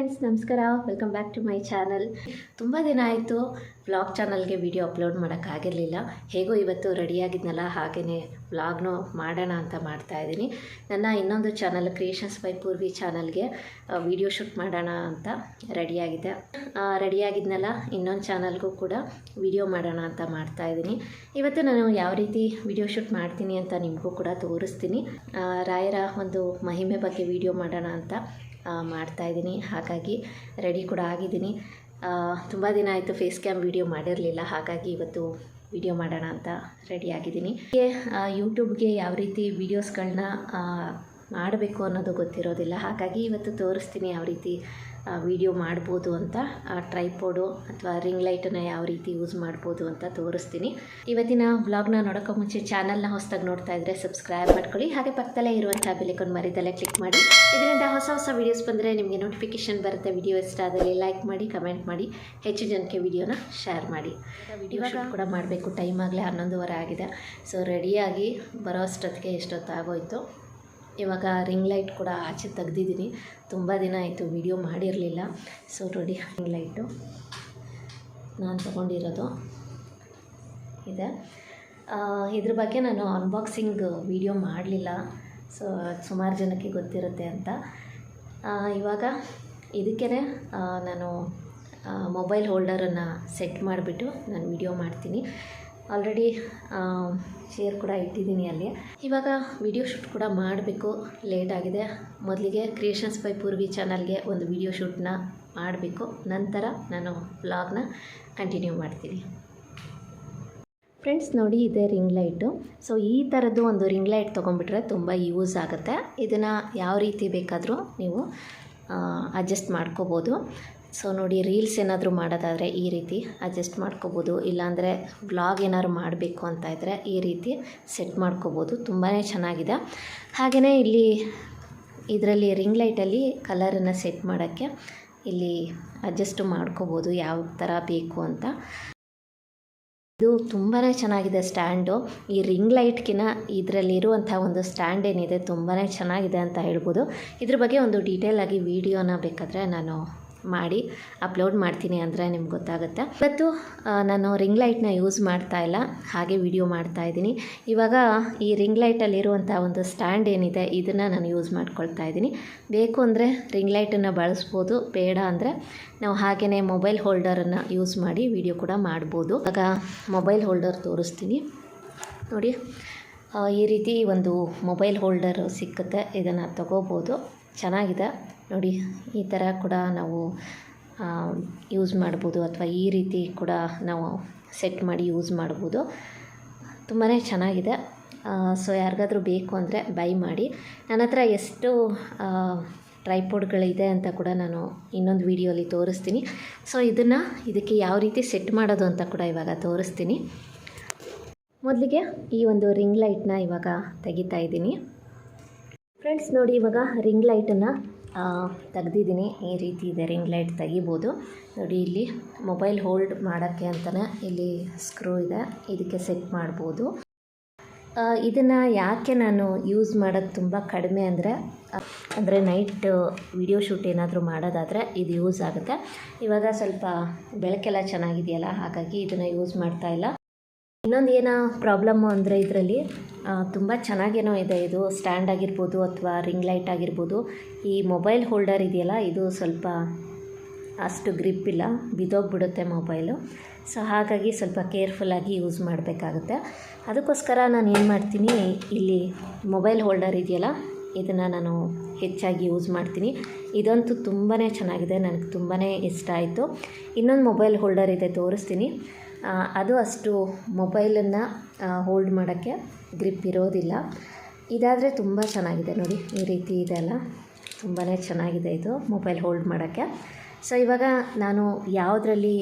Friends ನಮಸ್ಕಾರ. Welcome back to my channel ತುಂಬ ದಿನ ಆಯಿತು ವ್ಲಾಗ್ ಚಾನಲ್ಗೆ ವಿಡಿಯೋ ಅಪ್ಲೋಡ್ ಮಾಡೋಕ್ಕಾಗಿರಲಿಲ್ಲ ಹೇಗೋ ಇವತ್ತು ರೆಡಿಯಾಗಿದ್ನಲ್ಲ ಹಾಗೆಯೇ ವ್ಲಾಗ್ನು ಮಾಡೋಣ ಅಂತ ಮಾಡ್ತಾ ಇದ್ದೀನಿ. ನನ್ನ ಇನ್ನೊಂದು ಚಾನಲ್ ಕ್ರಿಯೇಷನ್ಸ್ ಬೈ ಪೂರ್ವಿ ಚಾನಲ್ಗೆ ವಿಡಿಯೋ ಶೂಟ್ ಮಾಡೋಣ ಅಂತ ರೆಡಿಯಾಗಿದೆ ರೆಡಿಯಾಗಿದ್ನಲ್ಲ ಇನ್ನೊಂದು ಚಾನಲ್ಗೂ ಕೂಡ ವಿಡಿಯೋ ಮಾಡೋಣ ಅಂತ ಮಾಡ್ತಾ ಇದ್ದೀನಿ. ಇವತ್ತು ನಾನು ಯಾವ ರೀತಿ ವಿಡಿಯೋ ಶೂಟ್ ಮಾಡ್ತೀನಿ ಅಂತ ನಿಮಗೂ ಕೂಡ ತೋರಿಸ್ತೀನಿ. ರಾಯರ ಒಂದು ಮಹಿಮೆ ಬಗ್ಗೆ ವಿಡಿಯೋ ಮಾಡೋಣ ಅಂತ ಆ, ಮಾಡ್ತಾ ಇದ್ದೀನಿ ಹಾಗಾಗಿ ರೆಡಿ ಕೂಡ ಆಗಿದ್ದೀನಿ. ತುಂಬ ದಿನ ಆಯಿತು ಫೇಸ್ ಕ್ಯಾಮ್ ವೀಡಿಯೋ ಮಾಡಿರಲಿಲ್ಲ. ಹಾಗಾಗಿ ಇವತ್ತು ವಿಡಿಯೋ ಮಾಡೋಣ ಅಂತ ರೆಡಿ ಆಗಿದ್ದೀನಿ. ಹೀಗೆ ಯೂಟ್ಯೂಬ್ಗೆ ಯಾವ ರೀತಿ ವೀಡಿಯೋಸ್ಗಳನ್ನ ಮಾಡಬೇಕು ಅನ್ನೋದು ಗೊತ್ತಿರೋದಿಲ್ಲ. ಹಾಗಾಗಿ ಇವತ್ತು ತೋರಿಸ್ತೀನಿ ಯಾವ ರೀತಿ ವಿಡಿಯೋ ಮಾಡ್ಬೋದು ಅಂತ ಟ್ರೈಪೋಡು ಅಥವಾ ರಿಂಗ್ ಲೈಟನ್ನು ಯಾವ ರೀತಿ ಯೂಸ್ ಮಾಡ್ಬೋದು ಅಂತ ತೋರಿಸ್ತೀನಿ. ಇವತ್ತಿನ ಬ್ಲಾಗ್ನ ನೋಡೋಕೆ ಮುಂಚೆ ಚಾನಲ್ನ ಹೊಸದಾಗಿ ನೋಡ್ತಾ ಇದ್ದರೆ ಸಬ್ಸ್ಕ್ರೈಬ್ ಮಾಡ್ಕೊಳ್ಳಿ. ಹಾಗೆ ಪಕ್ಕದಲ್ಲೇ ಇರುವಂಥ ಬೆಲೆಕೊಂಡು ಮರಿದಲ್ಲೇ ಕ್ಲಿಕ್ ಮಾಡಿ. ಇದರಿಂದ ಹೊಸ ಹೊಸ ವೀಡಿಯೋಸ್ ಬಂದರೆ ನಿಮಗೆ ನೋಟಿಫಿಕೇಶನ್ ಬರುತ್ತೆ. ವಿಡಿಯೋ ಇಷ್ಟ ಆದಲ್ಲಿ ಲೈಕ್ ಮಾಡಿ ಕಮೆಂಟ್ ಮಾಡಿ ಹೆಚ್ಚು ಜನಕ್ಕೆ ವಿಡಿಯೋನ ಶೇರ್ ಮಾಡಿ. ವಿಡಿಯೋ ಶೂಟ್ ಕೂಡ ಮಾಡಬೇಕು. ಟೈಮ್ ಆಗಲೇ ಹನ್ನೊಂದುವರೆ ಆಗಿದೆ. ಸೊ ರೆಡಿಯಾಗಿ ಬರೋ ಅಷ್ಟೊತ್ತಿಗೆ ಎಷ್ಟೊತ್ತಾಗೋಯ್ತು? ಇವಾಗ ರಿಂಗ್ ಲೈಟ್ ಕೂಡ ಆಚೆ ತೆಗ್ದಿದ್ದೀನಿ. ತುಂಬ ದಿನ ಆಯಿತು ವಿಡಿಯೋ ಮಾಡಿರಲಿಲ್ಲ. ಸೊ ನೋಡಿ, ರಿಂಗ್ ಲೈಟು. ನಾನು ತಗೊಂಡಿರೋದು. ಇದೆ. ಇದ್ರ ಬಗ್ಗೆ ನಾನು ಅನ್ಬಾಕ್ಸಿಂಗ್ ವಿಡಿಯೋ ಮಾಡಲಿಲ್ಲ. ಸೊ ಸುಮಾರು ಜನಕ್ಕೆ ಗೊತ್ತಿರುತ್ತೆ ಅಂತ. ಇವಾಗ ಇದಕ್ಕೆ ನಾನು ಮೊಬೈಲ್ ಹೋಲ್ಡರನ್ನು ಸೆಟ್ ಮಾಡಿಬಿಟ್ಟು ನಾನು ವಿಡಿಯೋ ಮಾಡ್ತೀನಿ. ಆಲ್ರೆಡಿ ಚೇರ್ ಕೂಡ ಇಟ್ಟಿದ್ದೀನಿ ಅಲ್ಲಿ. ಇವಾಗ ವಿಡಿಯೋ ಶೂಟ್ ಕೂಡ ಮಾಡಬೇಕು. ಲೇಟ್ ಆಗಿದೆ. ಮೊದಲಿಗೆ ಕ್ರಿಯೇಷನ್ಸ್ ಬೈ ಪೂರ್ವಿ ಚಾನಲ್ಗೆ ಒಂದು ವಿಡಿಯೋ ಶೂಟ್ನ ಮಾಡಬೇಕು. ನಂತರ ನಾನು ಬ್ಲಾಗ್ನ ಕಂಟಿನ್ಯೂ ಮಾಡ್ತೀನಿ. ಫ್ರೆಂಡ್ಸ್ ನೋಡಿ ಇದೆ ರಿಂಗ್ ಲೈಟು ಸೊ ಈ ಥರದ್ದು ಒಂದು ರಿಂಗ್ ಲೈಟ್ ತೊಗೊಂಡ್ಬಿಟ್ರೆ ತುಂಬ ಯೂಸ್ ಆಗುತ್ತೆ. ಇದನ್ನು ಯಾವ ರೀತಿ ಬೇಕಾದರೂ ನೀವು ಅಡ್ಜಸ್ಟ್ ಮಾಡ್ಕೋಬೋದು. ಸೊ ನೋಡಿ ರೀಲ್ಸ್ ಏನಾದರೂ ಮಾಡೋದಾದರೆ ಈ ರೀತಿ ಅಡ್ಜಸ್ಟ್ ಮಾಡ್ಕೋಬೋದು. ಇಲ್ಲಾಂದರೆ ಬ್ಲಾಗ್ ಏನಾದ್ರು ಮಾಡಬೇಕು ಅಂತ ಇದ್ದರೆ ಈ ರೀತಿ ಸೆಟ್ ಮಾಡ್ಕೋಬೋದು. ತುಂಬಾ ಚೆನ್ನಾಗಿದೆ. ಹಾಗೆಯೇ ಇಲ್ಲಿ ಇದರಲ್ಲಿ ರಿಂಗ್ ಲೈಟಲ್ಲಿ ಕಲರನ್ನು ಸೆಟ್ ಮಾಡೋಕ್ಕೆ ಇಲ್ಲಿ ಅಡ್ಜಸ್ಟ್ ಮಾಡ್ಕೋಬೋದು. ಯಾವ ಥರ ಬೇಕು ಅಂತ. ಇದು ತುಂಬಾ ಚೆನ್ನಾಗಿದೆ ಸ್ಟ್ಯಾಂಡು ಈ ರಿಂಗ್ ಲೈಟ್ಗಿನ ಇದರಲ್ಲಿರುವಂಥ ಒಂದು ಸ್ಟ್ಯಾಂಡ್ ಏನಿದೆ ತುಂಬಾ ಚೆನ್ನಾಗಿದೆ ಅಂತ ಹೇಳ್ಬೋದು. ಇದ್ರ ಬಗ್ಗೆ ಒಂದು ಡೀಟೇಲ್ ಆಗಿ ವಿಡಿಯೋನ ಬೇಕಾದರೆ ನಾನು ಮಾಡಿ ಅಪ್ಲೋಡ್ ಮಾಡ್ತೀನಿ ಅಂದರೆ ನಿಮ್ಗೆ ಗೊತ್ತಾಗುತ್ತೆ. ಇವತ್ತು ನಾನು ರಿಂಗ್ ಲೈಟ್ನ ಯೂಸ್ ಮಾಡ್ತಾ ಇಲ್ಲ. ಹಾಗೆ ವಿಡಿಯೋ ಮಾಡ್ತಾ ಇದ್ದೀನಿ. ಇವಾಗ ಈ ರಿಂಗ್ ಲೈಟಲ್ಲಿರುವಂಥ ಒಂದು ಸ್ಟ್ಯಾಂಡ್ ಏನಿದೆ, ಇದನ್ನು ನಾನು ಯೂಸ್ ಮಾಡ್ಕೊಳ್ತಾ ಇದ್ದೀನಿ. ಬೇಕು ಅಂದರೆ ರಿಂಗ್ ಲೈಟನ್ನು ಬಳಸ್ಬೋದು, ಬೇಡ ಅಂದರೆ ನಾವು ಹಾಗೆಯೇ ಮೊಬೈಲ್ ಹೋಲ್ಡರನ್ನು ಯೂಸ್ ಮಾಡಿ ವಿಡಿಯೋ ಕೂಡ ಮಾಡ್ಬೋದು. ಆಗ ಮೊಬೈಲ್ ಹೋಲ್ಡರ್ ತೋರಿಸ್ತೀನಿ. ನೋಡಿ ಈ ರೀತಿ ಒಂದು ಮೊಬೈಲ್ ಹೋಲ್ಡರ್ ಸಿಕ್ಕುತ್ತೆ. ಇದನ್ನು ತಗೋಬೋದು. ಚೆನ್ನಾಗಿದೆ. ನೋಡಿ, ಈ ಥರ ಕೂಡ ನಾವು ಯೂಸ್ ಮಾಡ್ಬೋದು ಅಥವಾ ಈ ರೀತಿ ಕೂಡ ನಾವು ಸೆಟ್ ಮಾಡಿ ಯೂಸ್ ಮಾಡ್ಬೋದು. ತುಂಬಾ ಚೆನ್ನಾಗಿದೆ. ಸೊ ಯಾರಿಗಾದ್ರೂ ಬೇಕು ಅಂದರೆ ಬೈ ಮಾಡಿ. ನನ್ನ ಹತ್ರ ಎಷ್ಟು ಟ್ರೈಪೋಡ್ಗಳಿದೆ ಅಂತ ಕೂಡ ನಾನು ಇನ್ನೊಂದು ವೀಡಿಯೋಲಿ ತೋರಿಸ್ತೀನಿ. ಸೊ ಇದನ್ನು ಇದಕ್ಕೆ ಯಾವ ರೀತಿ ಸೆಟ್ ಮಾಡೋದು ಅಂತ ಕೂಡ ಇವಾಗ ತೋರಿಸ್ತೀನಿ. ಮೊದಲಿಗೆ ಈ ಒಂದು ರಿಂಗ್ ಲೈಟ್ನ ಇವಾಗ ತೆಗಿತಾ ಇದ್ದೀನಿ. ಫ್ರೆಂಡ್ಸ್ ನೋಡಿ ಇವಾಗ ರಿಂಗ್ ಲೈಟನ್ನು ತೆಗ್ದಿದ್ದೀನಿ. ಈ ರೀತಿ ಇದೆ. ರಿಂಗ್ ಲೈಟ್ ತೆಗಿಬೋದು. ನೋಡಿ, ಇಲ್ಲಿ ಮೊಬೈಲ್ ಹೋಲ್ಡ್ ಮಾಡೋಕ್ಕೆ ಅಂತಲೇ ಇಲ್ಲಿ ಸ್ಕ್ರೂ ಇದೆ. ಇದಕ್ಕೆ ಸೆಟ್ ಮಾಡ್ಬೋದು. ಇದನ್ನು ಯಾಕೆ ನಾನು ಯೂಸ್ ಮಾಡೋದು ತುಂಬ ಕಡಿಮೆ ಅಂದರೆ ಅಂದರೆ ನೈಟ್ ವಿಡಿಯೋ ಶೂಟ್ ಏನಾದರೂ ಮಾಡೋದಾದರೆ ಇದು ಯೂಸ್ ಆಗುತ್ತೆ. ಇವಾಗ ಸ್ವಲ್ಪ ಬೆಳಕೆಲ್ಲ ಚೆನ್ನಾಗಿದೆಯಲ್ಲ, ಹಾಗಾಗಿ ಇದನ್ನು ಯೂಸ್ ಮಾಡ್ತಾ ಇಲ್ಲ. ಇನ್ನೊಂದು ಏನೋ ಪ್ರಾಬ್ಲಮ್ಮು ಅಂದರೆ ಇದರಲ್ಲಿ ತುಂಬ ಚೆನ್ನಾಗೇನೋ ಇದೆ ಇದು, ಸ್ಟ್ಯಾಂಡ್ ಆಗಿರ್ಬೋದು ಅಥವಾ ರಿಂಗ್ ಲೈಟ್ ಆಗಿರ್ಬೋದು. ಈ ಮೊಬೈಲ್ ಹೋಲ್ಡರ್ ಇದೆಯಲ್ಲ, ಇದು ಸ್ವಲ್ಪ ಅಷ್ಟು ಗ್ರಿಪ್ ಇಲ್ಲ, ಬಿದ್ದೋಗ್ಬಿಡುತ್ತೆ ಮೊಬೈಲು. ಸೊ, ಹಾಗಾಗಿ ಸ್ವಲ್ಪ ಕೇರ್ಫುಲ್ಲಾಗಿ ಯೂಸ್ ಮಾಡಬೇಕಾಗುತ್ತೆ. ಅದಕ್ಕೋಸ್ಕರ ನಾನು ಏನು ಮಾಡ್ತೀನಿ, ಇಲ್ಲಿ ಮೊಬೈಲ್ ಹೋಲ್ಡರ್ ಇದೆಯಲ್ಲ, ಇದನ್ನು ನಾನು ಹೆಚ್ಚಾಗಿ ಯೂಸ್ ಮಾಡ್ತೀನಿ. ಇದಂತೂ ತುಂಬಾ ಚೆನ್ನಾಗಿದೆ, ನನಗೆ ತುಂಬಾ ಇಷ್ಟ ಆಯಿತು. ಇನ್ನೊಂದು ಮೊಬೈಲ್ ಹೋಲ್ಡರ್ ಇದೆ, ತೋರಿಸ್ತೀನಿ. ಅದು ಅಷ್ಟು ಮೊಬೈಲನ್ನು ಹೋಲ್ಡ್ ಮಾಡೋಕ್ಕೆ ಗ್ರಿಪ್ ಇರೋದಿಲ್ಲ. ಇದಾದರೆ ತುಂಬ ಚೆನ್ನಾಗಿದೆ ನೋಡಿ, ಈ ರೀತಿ ಇದೆ ಅಲ್ಲ? ತುಂಬಾ ಚೆನ್ನಾಗಿದೆ ಇದು ಮೊಬೈಲ್ ಹೋಲ್ಡ್ ಮಾಡೋಕ್ಕೆ. ಸೊ ಇವಾಗ ನಾನು ಯಾವುದರಲ್ಲಿ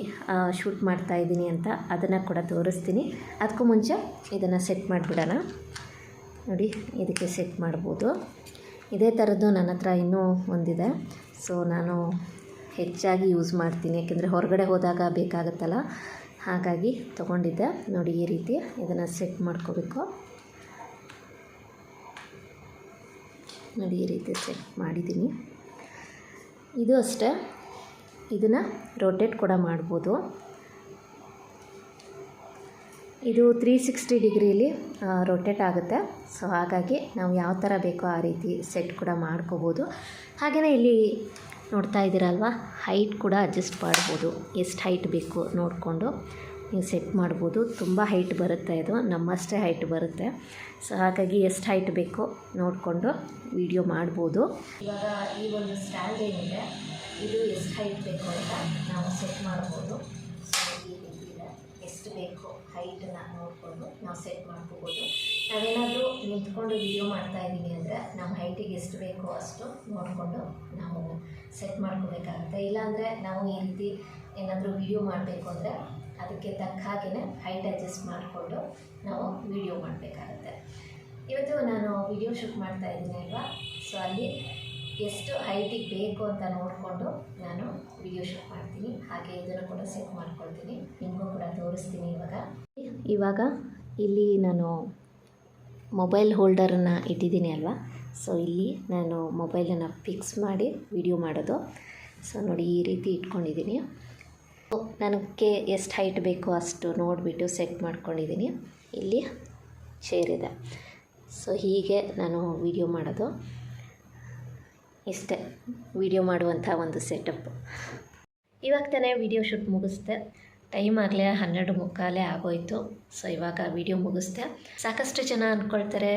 ಶೂಟ್ ಮಾಡ್ತಾ ಇದ್ದೀನಿ ಅಂತ ಅದನ್ನು ಕೂಡ ತೋರಿಸ್ತೀನಿ. ಅದಕ್ಕೂ ಮುಂಚೆ ಇದನ್ನು ಸೆಟ್ ಮಾಡಿಬಿಡೋಣ. ನೋಡಿ, ಇದಕ್ಕೆ ಸೆಟ್ ಮಾಡ್ಬೋದು. ಇದೇ ಥರದ್ದು ನನ್ನ ಹತ್ರ ಇನ್ನೂ ಒಂದಿದೆ. ಸೊ ನಾನು ಹೆಚ್ಚಾಗಿ ಯೂಸ್ ಮಾಡ್ತೀನಿ. ಯಾಕೆಂದರೆ ಹೊರಗಡೆ ಹೋದಾಗ ಬೇಕಾಗುತ್ತಲ್ಲ. ಹಾಗಾಗಿ ತಗೊಂಡಿದ್ದೆ. ನೋಡಿ, ಈ ರೀತಿ ಇದನ್ನು ಸೆಟ್ ಮಾಡ್ಕೋಬೇಕು. ನೋಡಿ, ಈ ರೀತಿ ಸೆಟ್ ಮಾಡಿದ್ದೀನಿ. ಇದು ಅಷ್ಟೇ. ಇದನ್ನು ರೊಟೇಟ್ ಕೂಡ ಮಾಡ್ಬೋದು. ಇದು ತ್ರೀ ಸಿಕ್ಸ್ಟಿ ಡಿಗ್ರೀಲಿ ರೊಟೇಟ್ ಆಗುತ್ತೆ. ಸೊ ಹಾಗಾಗಿ ನಾವು ಯಾವ ಥರ ಬೇಕೋ ಆ ರೀತಿ ಸೆಟ್ ಕೂಡ ಮಾಡ್ಕೋಬೋದು. ಹಾಗೆಯೇ ಇಲ್ಲಿ ನೋಡ್ತಾ ಇದ್ದೀರಲ್ವ? ಹೈಟ್ ಕೂಡ ಅಡ್ಜಸ್ಟ್ ಮಾಡ್ಬೋದು. ಎಷ್ಟು ಹೈಟ್ ಬೇಕು ನೋಡಿಕೊಂಡು ನೀವು ಸೆಟ್ ಮಾಡ್ಬೋದು. ತುಂಬ ಹೈಟ್ ಬರುತ್ತೆ ಇದು ನಮ್ಮಷ್ಟೇ ಹೈಟ್ ಬರುತ್ತೆ. ಸೊ ಹಾಗಾಗಿ ಎಷ್ಟು ಹೈಟ್ ಬೇಕು ನೋಡಿಕೊಂಡು ವಿಡಿಯೋ ಮಾಡ್ಬೋದು. ಇವಾಗ ಈ ಒಂದು ಸ್ಟ್ಯಾಂಡ್ ಏನಿದೆ, ಇದು ಎಷ್ಟು ಹೈಟ್ ಬೇಕು ಅಂತ ನಾವು ಸೆಟ್ ಮಾಡ್ಬೋದು. ಎಷ್ಟು ಬೇಕು ಹೈಟನ್ನು ನೋಡಿಕೊಂಡು ನಾವು ಸೆಟ್ ಮಾಡ್ಕೋಬೋದು ನಾವೇನಾದರೂ ನಿಂತ್ಕೊಂಡು ವಿಡಿಯೋ ಮಾಡ್ತಾ ಇದ್ದೀವಿ ಅಂದರೆ ನಮ್ಮ ಹೈಟಿಗೆ ಎಷ್ಟು ಬೇಕೋ ಅಷ್ಟು ನೋಡಿಕೊಂಡು ನಾವು ಸೆಟ್ ಮಾಡ್ಕೋಬೇಕಾಗುತ್ತೆ. ಇಲ್ಲಾಂದರೆ ನಾವು ಈ ರೀತಿ ಏನಾದರೂ ವಿಡಿಯೋ ಮಾಡಬೇಕು ಅಂದರೆ ಅದಕ್ಕೆ ತಕ್ಕ ಹಾಗೆಯೇ ಹೈಟ್ ಅಡ್ಜಸ್ಟ್ ಮಾಡಿಕೊಂಡು ನಾವು ವಿಡಿಯೋ ಮಾಡಬೇಕಾಗುತ್ತೆ. ಇವತ್ತು ನಾನು ವಿಡಿಯೋ ಶೂಟ್ ಮಾಡ್ತಾ ಇದ್ದೀನಿ ಅಲ್ವಾ? ಸೊ ಅಲ್ಲಿ ಎಷ್ಟು ಹೈಟಿಗೆ ಬೇಕು ಅಂತ ನೋಡಿಕೊಂಡು ನಾನು ವಿಡಿಯೋ ಶೂಟ್ ಮಾಡ್ತೀನಿ. ಹಾಗೆ ಇದನ್ನು ಕೂಡ ಸೆಟ್ ಮಾಡ್ಕೊಳ್ತೀನಿ. ನಿಮಗೂ ಕೂಡ ತೋರಿಸ್ತೀನಿ ಇವಾಗ. ಇವಾಗ ಇಲ್ಲಿ ನಾನು ಮೊಬೈಲ್ ಹೋಲ್ಡರನ್ನು ಇಟ್ಟಿದ್ದೀನಿ ಅಲ್ವಾ? ಸೊ ಇಲ್ಲಿ ನಾನು ಮೊಬೈಲನ್ನು ಫಿಕ್ಸ್ ಮಾಡಿ ವಿಡಿಯೋ ಮಾಡೋದು. ಸೊ ನೋಡಿ ಈ ರೀತಿ ಇಟ್ಕೊಂಡಿದ್ದೀನಿ. ನನಗೆ ಎಷ್ಟು ಹೈಟ್ ಬೇಕೋ ಅಷ್ಟು ನೋಡಿಬಿಟ್ಟು ಸೆಟ್ ಮಾಡ್ಕೊಂಡಿದ್ದೀನಿ. ಇಲ್ಲಿ ಚೇರ್ ಇದೆ. ಸೊ ಹೀಗೆ ನಾನು ವಿಡಿಯೋ ಮಾಡೋದು. ಇಷ್ಟೇ. ವಿಡಿಯೋ ಮಾಡುವಂಥ ಒಂದು ಸೆಟಪ್ ಇವಾಗ ತಾನೇ ವಿಡಿಯೋ ಶೂಟ್ ಮುಗಿಸ್ದೆ. ಟೈಮ್ ಆಗಲೇ ಹನ್ನೆರಡು ಮುಕ್ಕಾಲೇ ಆಗೋಯಿತು. ಸೊ ಇವಾಗ ವಿಡಿಯೋ ಮುಗಿಸ್ದೆ. ಸಾಕಷ್ಟು ಜನ ಅಂದ್ಕೊಳ್ತಾರೆ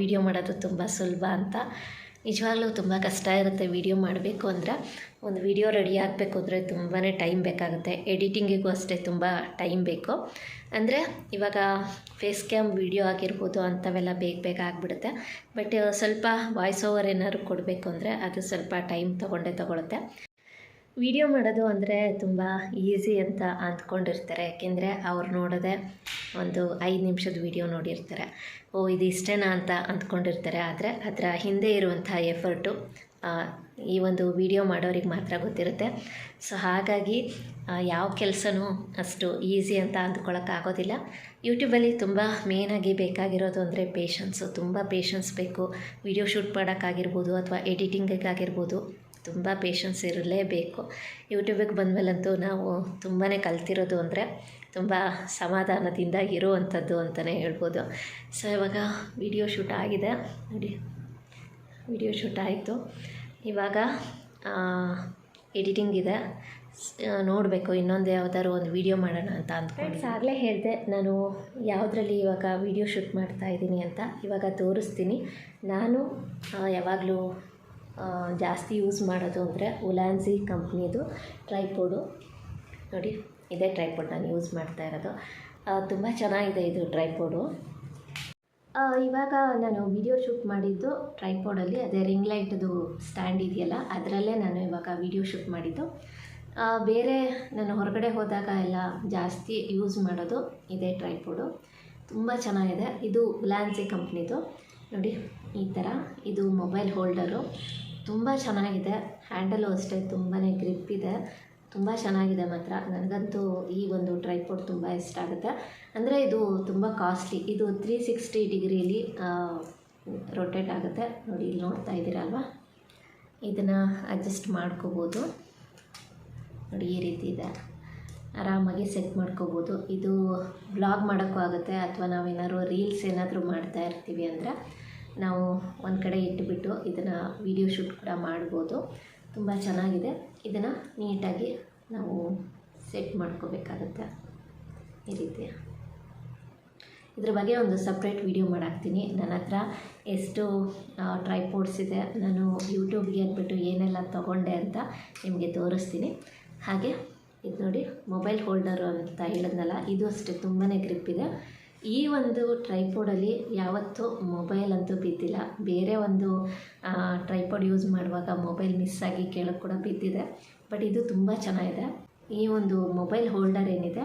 ವಿಡಿಯೋ ಮಾಡೋದು ತುಂಬ ಸುಲಭ ಅಂತ. ನಿಜವಾಗ್ಲೂ ತುಂಬ ಕಷ್ಟ ಇರುತ್ತೆ ವಿಡಿಯೋ ಮಾಡಬೇಕು ಅಂದರೆ. ಒಂದು ವಿಡಿಯೋ ರೆಡಿ ಆಗಬೇಕು ಅಂದರೆ ತುಂಬಾ ಟೈಮ್ ಬೇಕಾಗುತ್ತೆ. ಎಡಿಟಿಂಗಿಗೂ ಅಷ್ಟೇ ತುಂಬ ಟೈಮ್ ಬೇಕು. ಅಂದರೆ, ಇವಾಗ ಫೇಸ್ ಕ್ಯಾಮ್ ವಿಡಿಯೋ ಆಗಿರ್ಬೋದು ಅಂಥವೆಲ್ಲ ಬೇಗ ಬೇಗ ಆಗಿಬಿಡುತ್ತೆ. ಬಟ್ ಸ್ವಲ್ಪ ವಾಯ್ಸ್ ಓವರ್ ಏನಾದ್ರು ಕೊಡಬೇಕು ಅಂದರೆ ಅದು ಸ್ವಲ್ಪ ಟೈಮ್ ತೊಗೊಂಡೇ ತೊಗೊಳುತ್ತೆ. ವಿಡಿಯೋ ಮಾಡೋದು ಅಂದರೆ ತುಂಬ ಈಸಿ ಅಂತ ಅಂದ್ಕೊಂಡಿರ್ತಾರೆ. ಯಾಕೆಂದರೆ ಅವ್ರು ನೋಡೋದೇ ಒಂದು ಐದು ನಿಮಿಷದ ವಿಡಿಯೋ ನೋಡಿರ್ತಾರೆ. ಓ, ಇದು ಇಷ್ಟೇನಾ ಅಂತ ಅಂದ್ಕೊಂಡಿರ್ತಾರೆ. ಆದರೆ ಅದರ ಹಿಂದೆ ಇರುವಂಥ ಎಫರ್ಟು ಈ ಒಂದು ವಿಡಿಯೋ ಮಾಡೋರಿಗೆ ಮಾತ್ರ ಗೊತ್ತಿರುತ್ತೆ. ಸೊ, ಹಾಗಾಗಿ ಯಾವ ಕೆಲಸನೂ ಅಷ್ಟು ಈಸಿ ಅಂತ ಅಂದ್ಕೊಳ್ಳೋಕ್ಕಾಗೋದಿಲ್ಲ ಯೂಟ್ಯೂಬಲ್ಲಿ ತುಂಬ ಮೇನಾಗಿ ಬೇಕಾಗಿರೋದು ಅಂದರೆ ಪೇಷನ್ಸು ತುಂಬ ಪೇಷನ್ಸ್ ಬೇಕು. ವಿಡಿಯೋ ಶೂಟ್ ಮಾಡೋಕ್ಕಾಗಿರ್ಬೋದು ಅಥವಾ ಎಡಿಟಿಂಗಿಗಾಗಿರ್ಬೋದು. ತುಂಬ ಪೇಷನ್ಸ್ ಇರಲೇಬೇಕು. ಯೂಟ್ಯೂಬಿಗೆ ಬಂದಮೇಲಂತೂ ನಾವು ತುಂಬಾ ಕಲ್ತಿರೋದು ಅಂದರೆ ತುಂಬ ಸಮಾಧಾನದಿಂದ ಇರುವಂಥದ್ದು ಅಂತಲೇ ಹೇಳ್ಬೋದು. ಸೊ ಇವಾಗ ವಿಡಿಯೋ ಶೂಟ್ ಆಗಿದೆ. ನೋಡಿ ವಿಡಿಯೋ ಶೂಟ್ ಆಯಿತು. ಇವಾಗ ಎಡಿಟಿಂಗ್ ಇದೆ. ನೋಡಬೇಕು, ಇನ್ನೊಂದು ಯಾವ್ದಾದ್ರು ಒಂದು ವಿಡಿಯೋ ಮಾಡೋಣ ಅಂತ ಅಂದ್ಕೊಂಡು ಆಗಲೇ ಹೇಳಿದೆ, ನಾನು ಯಾವುದರಲ್ಲಿ ಇವಾಗ ವಿಡಿಯೋ ಶೂಟ್ ಮಾಡ್ತಾ ಇದ್ದೀನಿ ಅಂತ ಇವಾಗ ತೋರಿಸ್ತೀನಿ. ನಾನು ಯಾವಾಗಲೂ ಜಾಸ್ತಿ ಯೂಸ್ ಮಾಡೋದು ಅಂದರೆ ಉಲಾನ್ಸಿ ಕಂಪ್ನಿದು ಟ್ರೈಪೋಡು ನೋಡಿ, ಇದೇ ಟ್ರೈಪೋಡ್ ನಾನು ಯೂಸ್ ಮಾಡ್ತಾ ಇರೋದು. ತುಂಬ ಚೆನ್ನಾಗಿದೆ ಇದು ಟ್ರೈಪೋಡು ಇವಾಗ ನಾನು ವಿಡಿಯೋ ಶೂಟ್ ಮಾಡಿದ್ದು ಟ್ರೈಪೋಡಲ್ಲಿ ಅದೇ ರಿಂಗ್ ಲೈಟ್ದು ಸ್ಟ್ಯಾಂಡ್ ಇದೆಯಲ್ಲ, ಅದರಲ್ಲೇ ನಾನು ಇವಾಗ ವಿಡಿಯೋ ಶೂಟ್ ಮಾಡಿದ್ದು. ಬೇರೆ ನಾನು ಹೊರಗಡೆ ಹೋದಾಗ ಎಲ್ಲ ಜಾಸ್ತಿ ಯೂಸ್ ಮಾಡೋದು ಇದೇ ಟ್ರೈಪೋಡು ತುಂಬ ಚೆನ್ನಾಗಿದೆ. ಇದು ಉಲಾನ್ಸಿ ಕಂಪ್ನಿದು. ನೋಡಿ, ಈ ಥರ ಇದು ಮೊಬೈಲ್ ಹೋಲ್ಡರು. ತುಂಬ ಚೆನ್ನಾಗಿದೆ. ಹ್ಯಾಂಡಲು ಅಷ್ಟೇ ತುಂಬಾ ಗ್ರಿಪ್ ಇದೆ. ತುಂಬ ಚೆನ್ನಾಗಿದೆ ಮಾತ್ರ. ನನಗಂತೂ ಈ ಒಂದು ಟ್ರೈಪೋಡ್ ತುಂಬ ಇಷ್ಟ ಆಗುತ್ತೆ. ಅಂದರೆ ಇದು ತುಂಬ ಕಾಸ್ಟ್ಲಿ. ಇದು ತ್ರೀ ಸಿಕ್ಸ್ಟಿ ಡಿಗ್ರಿಲಿ ರೊಟೇಟ್ ಆಗುತ್ತೆ. ನೋಡಿ, ಇಲ್ಲಿ ನೋಡ್ತಾ ಇದ್ದೀರಲ್ವಾ ಇದನ್ನು ಅಡ್ಜಸ್ಟ್ ಮಾಡ್ಕೋಬೋದು. ನೋಡಿ, ಈ ರೀತಿ ಇದೆ. ಆರಾಮಾಗಿ ಸೆಟ್ ಮಾಡ್ಕೋಬೋದು. ಇದು ಬ್ಲಾಗ್ ಮಾಡೋಕ್ಕೂ ಆಗುತ್ತೆ, ಅಥವಾ ನಾವೇನಾದ್ರು ರೀಲ್ಸ್ ಏನಾದರೂ ಮಾಡ್ತಾ ಇರ್ತೀವಿ ಅಂದರೆ. ನಾವು ಒಂದು ಕಡೆ ಇಟ್ಟುಬಿಟ್ಟು ಇದನ್ನು ವಿಡಿಯೋ ಶೂಟ್ ಕೂಡ ಮಾಡ್ಬೋದು. ತುಂಬ ಚೆನ್ನಾಗಿದೆ. ಇದನ್ನು ನೀಟಾಗಿ ನಾವು ಸೆಟ್ ಮಾಡ್ಕೋಬೇಕಾಗುತ್ತೆ. ಈ ರೀತಿ. ಇದ್ರ ಬಗ್ಗೆ ಒಂದು ಸಪ್ರೇಟ್ ವಿಡಿಯೋ ಮಾಡಾಕ್ತೀನಿ. ನನ್ನ ಹತ್ರ ಎಷ್ಟು ಟ್ರೈಪೋಡ್ಸ್ ಇದೆ, ನಾನು ಯೂಟ್ಯೂಬ್ಗೆ ಅಂದ್ಬಿಟ್ಟು ಏನೆಲ್ಲ ತೊಗೊಂಡೆ ಅಂತ ನಿಮಗೆ ತೋರಿಸ್ತೀನಿ. ಹಾಗೆ ಇದು ನೋಡಿ ಮೊಬೈಲ್ ಹೋಲ್ಡರು ಅಂತ ಹೇಳಿದ್ನಲ್ಲ, ಇದು ಅಷ್ಟೇ ತುಂಬಾ ಗ್ರಿಪ್ ಇದೆ. ಈ ಒಂದು ಟ್ರೈಪೋಡಲ್ಲಿ ಯಾವತ್ತೂ ಮೊಬೈಲ್ ಅಂತೂ ಬಿದ್ದಿಲ್ಲ. ಬೇರೆ ಒಂದು ಟ್ರೈಪೋಡ್ ಯೂಸ್ ಮಾಡುವಾಗ ಮೊಬೈಲ್ ಮಿಸ್ ಆಗಿ ಕೇಳೋಕ್ಕೆ ಕೂಡ ಬಿದ್ದಿದೆ. ಬಟ್ ಇದು ತುಂಬ ಚೆನ್ನಾಗಿದೆ. ಈ ಒಂದು ಮೊಬೈಲ್ ಹೋಲ್ಡರ್ ಏನಿದೆ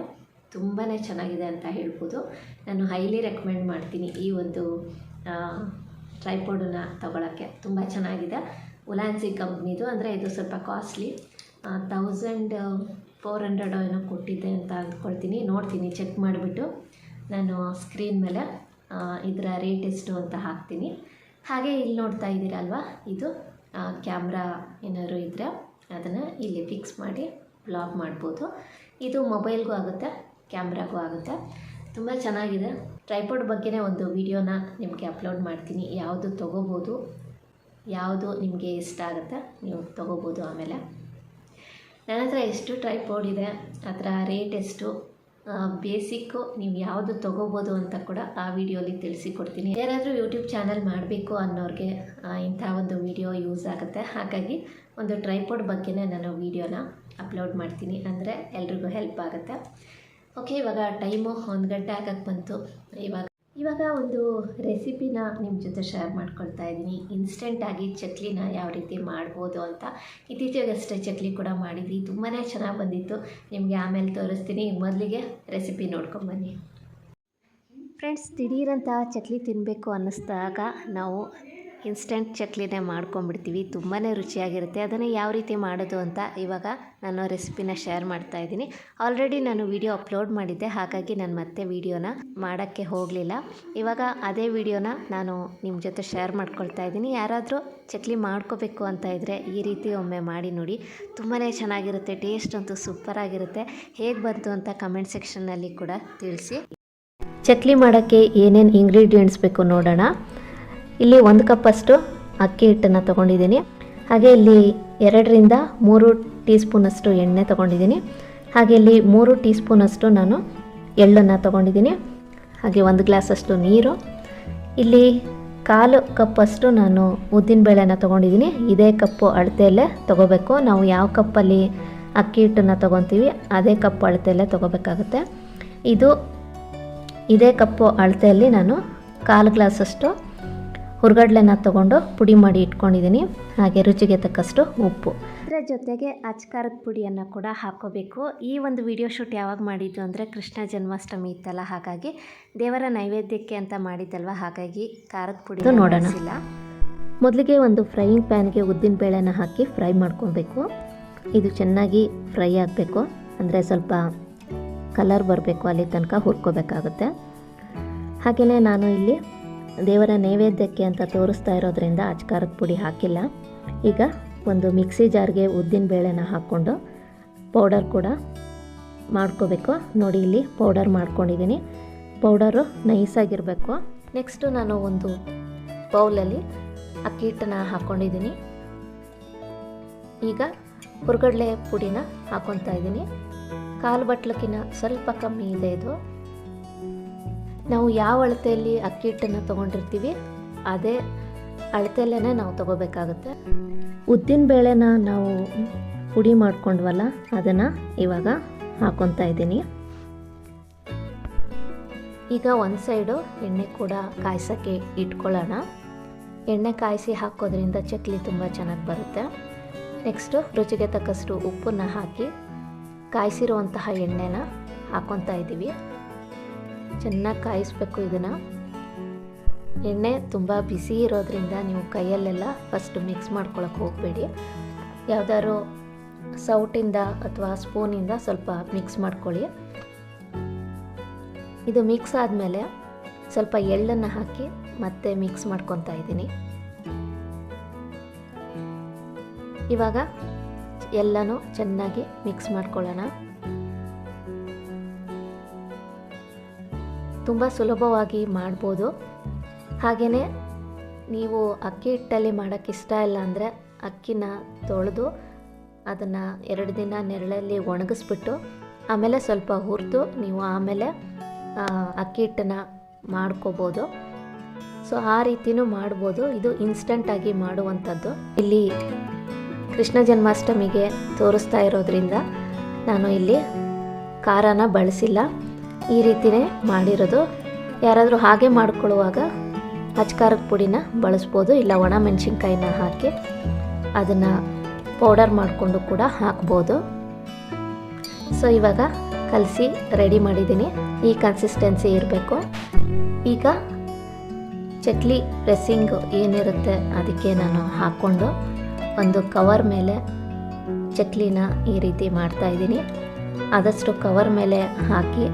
ತುಂಬಾ ಚೆನ್ನಾಗಿದೆ ಅಂತ ಹೇಳ್ಬೋದು. ನಾನು ಹೈಲಿ ರೆಕಮೆಂಡ್ ಮಾಡ್ತೀನಿ ಈ ಒಂದು ಟ್ರೈಪೋಡನ್ನ ತಗೊಳ್ಳೋಕ್ಕೆ ತುಂಬ ಚೆನ್ನಾಗಿದೆ. ಉಲಾನ್ಸಿ ಕಂಪ್ನಿದು, ಅಂದರೆ ಇದು ಸ್ವಲ್ಪ ಕಾಸ್ಟ್ಲಿ ತೌಸಂಡ್ ಫೋರ್ ಹಂಡ್ರೆಡ್ ಏನೋ ಕೊಟ್ಟಿದ್ದೆ ಅಂತ ಅಂದ್ಕೊಳ್ತೀನಿ. ನೋಡ್ತೀನಿ ಚೆಕ್ ಮಾಡಿಬಿಟ್ಟು. ನಾನು ಸ್ಕ್ರೀನ್ ಮೇಲೆ ಇದರ ರೇಟ್ ಎಷ್ಟು ಅಂತ ಹಾಕ್ತೀನಿ. ಹಾಗೆ ಇಲ್ಲಿ ನೋಡ್ತಾ ಇದ್ದೀರಲ್ವಾ? ಇದು ಕ್ಯಾಮ್ರಾ ಏನಾದ್ರು ಇದ್ದರೆ ಅದನ್ನು ಇಲ್ಲಿ ಫಿಕ್ಸ್ ಮಾಡಿ ಬ್ಲಾಗ್ ಮಾಡ್ಬೋದು. ಇದು ಮೊಬೈಲ್ಗೂ ಆಗುತ್ತೆ ಕ್ಯಾಮ್ರಾಗೂ ಆಗುತ್ತೆ. ತುಂಬ ಚೆನ್ನಾಗಿದೆ. ಟ್ರೈಪೋಡ್ ಬಗ್ಗೆನೇ ಒಂದು ವಿಡಿಯೋನ ನಿಮಗೆ ಅಪ್ಲೋಡ್ ಮಾಡ್ತೀನಿ. ಯಾವುದು ತೊಗೋಬೋದು, ಯಾವುದು ನಿಮಗೆ ಇಷ್ಟ ಆಗುತ್ತೆ, ನೀವು ತೊಗೋಬೋದು ಆಮೇಲೆ. ನನ್ನ ಹತ್ರ ಎಷ್ಟು ಟ್ರೈಪೋಡ್ ಇದೆ, ಅದರ ರೇಟ್ ಎಷ್ಟು ಬೇಸಿಕ್ಕು ನೀವು ಯಾವುದು ತೊಗೋಬೋದು ಅಂತ ಕೂಡ ಆ ವಿಡಿಯೋಲಿ ತಿಳಿಸಿಕೊಡ್ತೀನಿ. ಯಾರಾದರೂ ಯೂಟ್ಯೂಬ್ ಚಾನಲ್ ಮಾಡಬೇಕು ಅನ್ನೋರಿಗೆ ಇಂಥ ಒಂದು ವಿಡಿಯೋ ಯೂಸ್ ಆಗುತ್ತೆ. ಹಾಗಾಗಿ ಒಂದು ಟ್ರೈಪೋಡ್ ಬಗ್ಗೆನೇ ನಾನು ವಿಡಿಯೋನ ಅಪ್ಲೋಡ್ ಮಾಡ್ತೀನಿ. ಅಂದರೆ ಎಲ್ರಿಗೂ ಹೆಲ್ಪ್ ಆಗುತ್ತೆ. ಓಕೆ, ಇವಾಗ ಟೈಮು ಒಂದು ಗಂಟೆ ಆಗಕ್ಕೆ ಬಂತು. ಇವಾಗ ಇವಾಗ ಒಂದು ರೆಸಿಪಿನ ನಿಮ್ಮ ಜೊತೆ ಶೇರ್ ಮಾಡ್ಕೊಳ್ತಾ ಇದ್ದೀನಿ. ಇನ್ಸ್ಟೆಂಟಾಗಿ ಚಕ್ಲಿನ ಯಾವ ರೀತಿ ಮಾಡ್ಬೋದು ಅಂತ ಇತ್ತೀಚೆಗಷ್ಟೇ ಚಕ್ಲಿ ಕೂಡ ಮಾಡಿದ್ವಿ. ತುಂಬಾ ಚೆನ್ನಾಗಿ ಬಂದಿತ್ತು. ನಿಮಗೆ ಆಮೇಲೆ ತೋರಿಸ್ತೀನಿ. ಮೊದಲಿಗೆ ರೆಸಿಪಿ ನೋಡ್ಕೊಂಬನ್ನಿ ಫ್ರೆಂಡ್ಸ್ ದಿಢೀರಂತ ಚಕ್ಲಿ ತಿನ್ನಬೇಕು ಅನ್ನಿಸ್ದಾಗ ನಾವು ಇನ್ಸ್ಟೆಂಟ್ ಚಕ್ಲಿನೇ ಮಾಡ್ಕೊಂಡ್ಬಿಡ್ತೀವಿ ತುಂಬಾ ರುಚಿಯಾಗಿರುತ್ತೆ. ಅದನ್ನು ಯಾವ ರೀತಿ ಮಾಡೋದು ಅಂತ ಇವಾಗ ನಾನು ರೆಸಿಪಿನ ಶೇರ್ ಮಾಡ್ತಾ ಇದ್ದೀನಿ. ಆಲ್ರೆಡಿ ನಾನು ವಿಡಿಯೋ ಅಪ್ಲೋಡ್ ಮಾಡಿದ್ದೆ. ಹಾಗಾಗಿ ನಾನು ಮತ್ತೆ ವಿಡಿಯೋನ ಮಾಡೋಕ್ಕೆ ಹೋಗಲಿಲ್ಲ. ಇವಾಗ ಅದೇ ವಿಡಿಯೋನ ನಾನು ನಿಮ್ಮ ಜೊತೆ ಶೇರ್ ಮಾಡ್ಕೊಳ್ತಾ ಇದ್ದೀನಿ. ಯಾರಾದರೂ ಚಕ್ಲಿ ಮಾಡ್ಕೋಬೇಕು ಅಂತ ಇದ್ದರೆ ಈ ರೀತಿ ಒಮ್ಮೆ ಮಾಡಿ ನೋಡಿ. ತುಂಬಾ ಚೆನ್ನಾಗಿರುತ್ತೆ. ಟೇಸ್ಟ್ ಅಂತೂ ಸೂಪರಾಗಿರುತ್ತೆ. ಹೇಗೆ ಬಂತು ಅಂತ ಕಮೆಂಟ್ ಸೆಕ್ಷನ್ನಲ್ಲಿ ಕೂಡ ತಿಳಿಸಿ. ಚಕ್ಲಿ ಮಾಡೋಕ್ಕೆ ಏನೇನು ಇಂಗ್ರೀಡಿಯೆಂಟ್ಸ್ ಬೇಕು ನೋಡೋಣ. ಇಲ್ಲಿ ಒಂದು ಕಪ್ಪಷ್ಟು ಅಕ್ಕಿ ಹಿಟ್ಟನ್ನು ತೊಗೊಂಡಿದ್ದೀನಿ. ಹಾಗೆ ಇಲ್ಲಿ ಎರಡರಿಂದ ಮೂರು ಟೀ ಸ್ಪೂನಷ್ಟು ಎಣ್ಣೆ ತೊಗೊಂಡಿದ್ದೀನಿ. ಹಾಗೆ ಇಲ್ಲಿ ಮೂರು ಟೀ ಸ್ಪೂನಷ್ಟು ನಾನು ಎಳ್ಳನ್ನು ತೊಗೊಂಡಿದ್ದೀನಿ. ಹಾಗೆ ಒಂದು ಗ್ಲಾಸಷ್ಟು ನೀರು. ಇಲ್ಲಿ ಕಾಲು ಕಪ್ಪಷ್ಟು ನಾನು ಉದ್ದಿನಬೇಳೆನ ತೊಗೊಂಡಿದ್ದೀನಿ. ಇದೇ ಕಪ್ಪು ಅಳತೆಯಲ್ಲೇ ತೊಗೋಬೇಕು. ನಾವು ಯಾವ ಕಪ್ಪಲ್ಲಿ ಅಕ್ಕಿ ಹಿಟ್ಟನ್ನು ತೊಗೊತೀವಿ, ಅದೇ ಕಪ್ಪು ಅಳತೆಯಲ್ಲೇ ತೊಗೋಬೇಕಾಗುತ್ತೆ. ಇದು ಇದೇ ಕಪ್ಪು ಅಳತೆಯಲ್ಲಿ ನಾನು ಕಾಲು ಗ್ಲಾಸಷ್ಟು ಹುರ್ಗಡ್ಲೆನ ತೊಗೊಂಡು ಪುಡಿ ಮಾಡಿ ಇಟ್ಕೊಂಡಿದ್ದೀನಿ. ಹಾಗೆ ರುಚಿಗೆ ತಕ್ಕಷ್ಟು ಉಪ್ಪು. ಅದರ ಜೊತೆಗೆ ಅಚ್ಕಾರದ ಪುಡಿಯನ್ನು ಕೂಡ ಹಾಕೋಬೇಕು. ಈ ಒಂದು ವಿಡಿಯೋ ಶೂಟ್ ಯಾವಾಗ ಮಾಡಿದ್ದು ಅಂದರೆ ಕೃಷ್ಣ ಜನ್ಮಾಷ್ಟಮಿ ಇತ್ತಲ್ಲ ಹಾಗಾಗಿ ದೇವರ ನೈವೇದ್ಯಕ್ಕೆ ಅಂತ ಮಾಡಿದ್ದಲ್ವ ಹಾಗಾಗಿ ಖಾರದ ಪುಡಿ ನೋಡೋಣ. ಮೊದಲಿಗೆ ಒಂದು ಫ್ರೈಯಿಂಗ್ ಪ್ಯಾನ್ಗೆ ಉದ್ದಿನ ಬೇಳೆನ ಹಾಕಿ ಫ್ರೈ ಮಾಡ್ಕೊಬೇಕು. ಇದು ಚೆನ್ನಾಗಿ ಫ್ರೈ ಆಗಬೇಕು. ಅಂದರೆ ಸ್ವಲ್ಪ ಕಲರ್ ಬರಬೇಕು ಅಲ್ಲಿ ತನಕ ಹುರ್ಕೋಬೇಕಾಗುತ್ತೆ. ಹಾಗೆಯೇ ನಾನು ಇಲ್ಲಿ ದೇವರ ನೈವೇದ್ಯಕ್ಕೆ ಅಂತ ತೋರಿಸ್ತಾ ಇರೋದ್ರಿಂದ ಅಚ್ಕಾರದ ಪುಡಿ ಹಾಕಿಲ್ಲ. ಈಗ ಒಂದು ಮಿಕ್ಸಿ ಜಾರ್ಗೆ ಉದ್ದಿನ ಬೇಳೆನ ಹಾಕ್ಕೊಂಡು ಪೌಡರ್ ಕೂಡ ಮಾಡ್ಕೋಬೇಕು. ನೋಡಿ, ಇಲ್ಲಿ ಪೌಡರ್ ಮಾಡ್ಕೊಂಡಿದ್ದೀನಿ. ಪೌಡರು ನೈಸಾಗಿರಬೇಕು. ನೆಕ್ಸ್ಟು ನಾನು ಒಂದು ಬೌಲಲ್ಲಿ ಅಕ್ಕಿ ಹಿಟ್ಟನ್ನ ಹಾಕ್ಕೊಂಡಿದ್ದೀನಿ ಈಗ ಹುರ್ಗಡ್ಲೆ ಪುಡಿನ ಹಾಕ್ಕೊತಾ ಇದ್ದೀನಿ. ಕಾಲು ಬಟ್ಲಕ್ಕಿಂತ ಸ್ವಲ್ಪ ಕಮ್ಮಿ ಇದೆ ಇದು. ನಾವು ಯಾವ ಅಳತೆಯಲ್ಲಿ ಅಕ್ಕಿ ಹಿಟ್ಟನ್ನು ತೊಗೊಂಡಿರ್ತೀವಿ, ಅದೇ ಅಳತೆಯಲ್ಲೇ ನಾವು ತೊಗೋಬೇಕಾಗುತ್ತೆ. ಉದ್ದಿನ ಬೇಳೆನ ನಾವು ಪುಡಿ ಮಾಡ್ಕೊಂಡ್ವಲ್ಲ, ಅದನ್ನು ಇವಾಗ ಹಾಕೊತಾ ಇದ್ದೀನಿ. ಈಗ ಒಂದು ಸೈಡು ಎಣ್ಣೆ ಕೂಡ ಕಾಯಿಸೋಕ್ಕೆ ಇಟ್ಕೊಳ್ಳೋಣ. ಎಣ್ಣೆ ಕಾಯಿಸಿ ಹಾಕೋದ್ರಿಂದ ಚಕ್ಲಿ ತುಂಬ ಚೆನ್ನಾಗಿ ಬರುತ್ತೆ. ನೆಕ್ಸ್ಟು ರುಚಿಗೆ ತಕ್ಕಷ್ಟು ಉಪ್ಪನ್ನು ಹಾಕಿ ಕಾಯಿಸಿರುವಂತಹ ಎಣ್ಣೆನ ಹಾಕೊತಾ ಇದ್ದೀವಿ. ಚೆನ್ನಾಗಿ ಕಾಯಿಸ್ಬೇಕು ಇದನ್ನು. ಎಣ್ಣೆ ತುಂಬ ಬಿಸಿ ಇರೋದ್ರಿಂದ ನೀವು ಕೈಯಲ್ಲೆಲ್ಲ ಫಸ್ಟ್ ಮಿಕ್ಸ್ ಮಾಡ್ಕೊಳಕ್ಕೆ ಹೋಗಬೇಡಿ. ಯಾವುದಾದ್ರು ಸೌಟಿಂದ ಅಥವಾ ಸ್ಪೂನಿಂದ ಸ್ವಲ್ಪ ಮಿಕ್ಸ್ ಮಾಡ್ಕೊಳ್ಳಿ. ಇದು ಮಿಕ್ಸ್ ಆದಮೇಲೆ ಸ್ವಲ್ಪ ಎಳ್ಳನ್ನು ಹಾಕಿ ಮತ್ತೆ ಮಿಕ್ಸ್ ಮಾಡ್ಕೊತಾ ಇದ್ದೀನಿ. ಇವಾಗ ಎಲ್ಲನೂ ಚೆನ್ನಾಗಿ ಮಿಕ್ಸ್ ಮಾಡ್ಕೊಳ್ಳೋಣ. ತುಂಬ ಸುಲಭವಾಗಿ ಮಾಡ್ಬೋದು. ಹಾಗೆಯೇ ನೀವು ಅಕ್ಕಿ ಹಿಟ್ಟಲ್ಲಿ ಮಾಡೋಕ್ಕೆ ಇಷ್ಟ ಇಲ್ಲ ಅಂದರೆ ಅಕ್ಕಿನ ತೊಳೆದು ಅದನ್ನು ಎರಡು ದಿನ ನೆರಳಲ್ಲಿ ಒಣಗಿಸ್ಬಿಟ್ಟು ಆಮೇಲೆ ಸ್ವಲ್ಪ ಹುರಿದು ನೀವು ಆಮೇಲೆ ಅಕ್ಕಿ ಹಿಟ್ಟನ್ನು ಮಾಡ್ಕೋಬೋದು. ಸೊ, ಆ ರೀತಿಯೂ ಮಾಡ್ಬೋದು. ಇದು ಇನ್ಸ್ಟಂಟಾಗಿ ಮಾಡುವಂಥದ್ದು. ಇಲ್ಲಿ ಕೃಷ್ಣ ಜನ್ಮಾಷ್ಟಮಿಗೆ ತೋರಿಸ್ತಾ ಇರೋದ್ರಿಂದ ನಾನು ಇಲ್ಲಿ ಖಾರನ ಬಳಸಿಲ್ಲ. ಈ ರೀತಿನೇ ಮಾಡಿರೋದು. ಯಾರಾದರೂ ಹಾಗೆ ಮಾಡ್ಕೊಳ್ಳುವಾಗ ಅಚ್ಕಾರದ ಪುಡಿನ ಬಳಸ್ಬೋದು, ಇಲ್ಲ ಒಣ ಮೆಣಸಿನ್ಕಾಯಿನ ಹಾಕಿ ಅದನ್ನು ಪೌಡರ್ ಮಾಡಿಕೊಂಡು ಕೂಡ ಹಾಕ್ಬೋದು. ಸೊ ಇವಾಗ ಕಲಸಿ ರೆಡಿ ಮಾಡಿದ್ದೀನಿ. ಈ ಕನ್ಸಿಸ್ಟೆನ್ಸಿ ಇರಬೇಕು. ಈಗ ಚಕ್ಲಿ ಪ್ರೆಸ್ಸಿಂಗ್ ಏನಿರುತ್ತೆ ಅದಕ್ಕೆ ನಾನು ಹಾಕ್ಕೊಂಡು ಒಂದು ಕವರ್ ಮೇಲೆ ಚಕ್ಲಿನ ಈ ರೀತಿ ಮಾಡ್ತಾಯಿದ್ದೀನಿ ಆದಷ್ಟು ಕವರ್ ಮೇಲೆ ಹಾಕಿ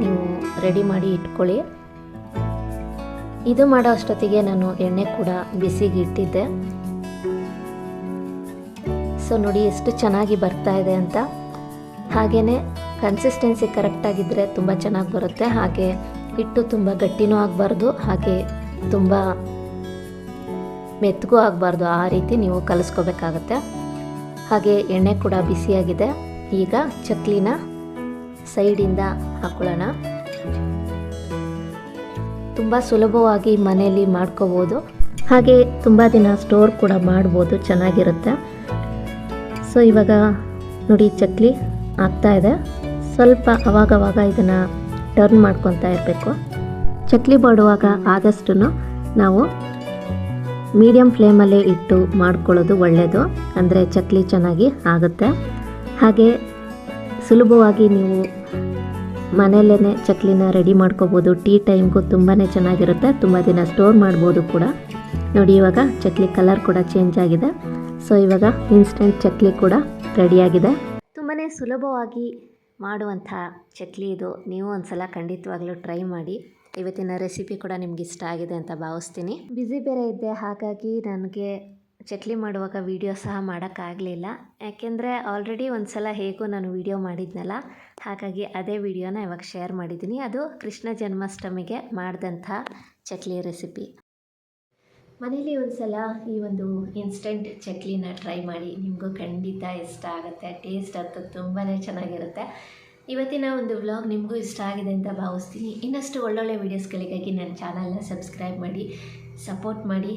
ನೀವು ರೆಡಿ ಮಾಡಿ ಇಟ್ಕೊಳ್ಳಿ. ಇದು ಮಾಡೋ ಅಷ್ಟೊತ್ತಿಗೆ ನಾನು ಎಣ್ಣೆ ಕೂಡ ಬಿಸಿಗೆ ಇಟ್ಟಿದ್ದೆ. ಸೊ ನೋಡಿ ಎಷ್ಟು ಚೆನ್ನಾಗಿ ಬರ್ತಾ ಇದೆ ಅಂತ. ಹಾಗೆಯೇ ಕನ್ಸಿಸ್ಟೆನ್ಸಿ ಕರೆಕ್ಟಾಗಿದ್ದರೆ ತುಂಬ ಚೆನ್ನಾಗಿ ಬರುತ್ತೆ. ಹಾಗೆ ಹಿಟ್ಟು ತುಂಬ ಗಟ್ಟಿನೂ ಆಗಬಾರ್ದು, ಹಾಗೆ ತುಂಬ ಮೆತ್ತಗೂ ಆಗಬಾರ್ದು. ಆ ರೀತಿ ನೀವು ಕಲಿಸ್ಕೋಬೇಕಾಗತ್ತೆ. ಹಾಗೆ ಎಣ್ಣೆ ಕೂಡ ಬಿಸಿಯಾಗಿದೆ. ಈಗ ಚಕ್ಲಿನ ಸೈಡಿಂದ ಹಾಕೊಳ್ಳೋಣ. ತುಂಬ ಸುಲಭವಾಗಿ ಮನೆಯಲ್ಲಿ ಮಾಡ್ಕೋಬೋದು. ಹಾಗೆ ತುಂಬ ದಿನ ಸ್ಟೋರ್ ಕೂಡ ಮಾಡ್ಬೋದು, ಚೆನ್ನಾಗಿರುತ್ತೆ. ಸೊ, ಇವಾಗ ನೋಡಿ, ಚಕ್ಲಿ ಆಗ್ತಾ ಇದೆ. ಸ್ವಲ್ಪ ಅವಾಗವಾಗ ಇದನ್ನು ಟರ್ನ್ ಮಾಡ್ಕೊತಾ ಇರಬೇಕು. ಚಕ್ಲಿ ಮಾಡುವಾಗ ಆದಷ್ಟು ನಾವು ಮೀಡಿಯಮ್ ಫ್ಲೇಮಲ್ಲೇ ಇಟ್ಟು ಮಾಡ್ಕೊಳ್ಳೋದು ಒಳ್ಳೆಯದು ಅಂದರೆ ಚಕ್ಲಿ ಚೆನ್ನಾಗಿ ಆಗುತ್ತೆ. ಹಾಗೆ ಸುಲಭವಾಗಿ ನೀವು ಮನೆಯಲ್ಲೇ ಚಕ್ಲಿನ ರೆಡಿ ಮಾಡ್ಕೋಬೋದು. ಟೀ ಟೈಮ್ಗೂ ತುಂಬಾ ಚೆನ್ನಾಗಿರುತ್ತೆ. ತುಂಬ ದಿನ ಸ್ಟೋರ್ ಮಾಡ್ಬೋದು ಕೂಡ. ನೋಡಿ, ಇವಾಗ ಚಕ್ಲಿ ಕಲರ್ ಕೂಡ ಚೇಂಜ್ ಆಗಿದೆ. ಸೊ ಇವಾಗ ಇನ್ಸ್ಟೆಂಟ್ ಚಕ್ಲಿ ಕೂಡ ರೆಡಿಯಾಗಿದೆ. ತುಂಬಾ ಸುಲಭವಾಗಿ ಮಾಡುವಂಥ ಚಕ್ಲಿ ಇದು. ನೀವು ಒಂದ್ಸಲ ಖಂಡಿತವಾಗ್ಲೂ ಟ್ರೈ ಮಾಡಿ. ಇವತ್ತಿನ ರೆಸಿಪಿ ಕೂಡ ನಿಮ್ಗೆ ಇಷ್ಟ ಆಗಿದೆ ಅಂತ ಭಾವಿಸ್ತೀನಿ. ಬ್ಯುಸಿ ಬೇರೆ ಇದ್ದೆ, ಹಾಗಾಗಿ ನನಗೆ ಚಕ್ಲಿ ಮಾಡುವಾಗ ವೀಡಿಯೋ ಸಹ ಮಾಡೋಕ್ಕಾಗಲಿಲ್ಲ. ಯಾಕೆಂದರೆ ಆಲ್ರೆಡಿ ಒಂದು ಸಲ ಹೇಗೂ ನಾನು ವೀಡಿಯೋ ಮಾಡಿದ್ನಲ್ಲ, ಹಾಗಾಗಿ ಅದೇ ವಿಡಿಯೋನ ಇವಾಗ ಶೇರ್ ಮಾಡಿದ್ದೀನಿ ಅದು ಕೃಷ್ಣ ಜನ್ಮಾಷ್ಟಮಿಗೆ ಮಾಡಿದಂಥ ಚಕ್ಲಿ ರೆಸಿಪಿ ಮನೇಲಿ ಒಂದು ಸಲ ಈ ಒಂದು ಇನ್ಸ್ಟೆಂಟ್ ಚಕ್ಲಿನ ಟ್ರೈ ಮಾಡಿ. ನಿಮಗೂ ಖಂಡಿತ ಇಷ್ಟ ಆಗುತ್ತೆ ಟೇಸ್ಟ್ ಅಂತೂ ತುಂಬಾ ಚೆನ್ನಾಗಿರುತ್ತೆ. ಇವತ್ತಿನ ಒಂದು ವ್ಲಾಗ್ ನಿಮಗೂ ಇಷ್ಟ ಆಗಿದೆ ಅಂತ ಭಾವಿಸ್ತೀನಿ. ಇನ್ನಷ್ಟು ಒಳ್ಳೊಳ್ಳೆ ವೀಡಿಯೋಸ್ಗಳಿಗಾಗಿ ನನ್ನ ಚಾನಲ್ನ ಸಬ್ಸ್ಕ್ರೈಬ್ ಮಾಡಿ ಸಪೋರ್ಟ್ ಮಾಡಿ.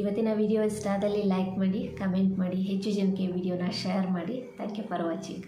ಇವತ್ತಿನ ವಿಡಿಯೋ ಇಷ್ಟ ಆದಲ್ಲಿ ಲೈಕ್ ಮಾಡಿ ಕಮೆಂಟ್ ಮಾಡಿ, ಹೆಚ್ಚು ಜನಕ್ಕೆ ವಿಡಿಯೋನ ಶೇರ್ ಮಾಡಿ. Thank you for watching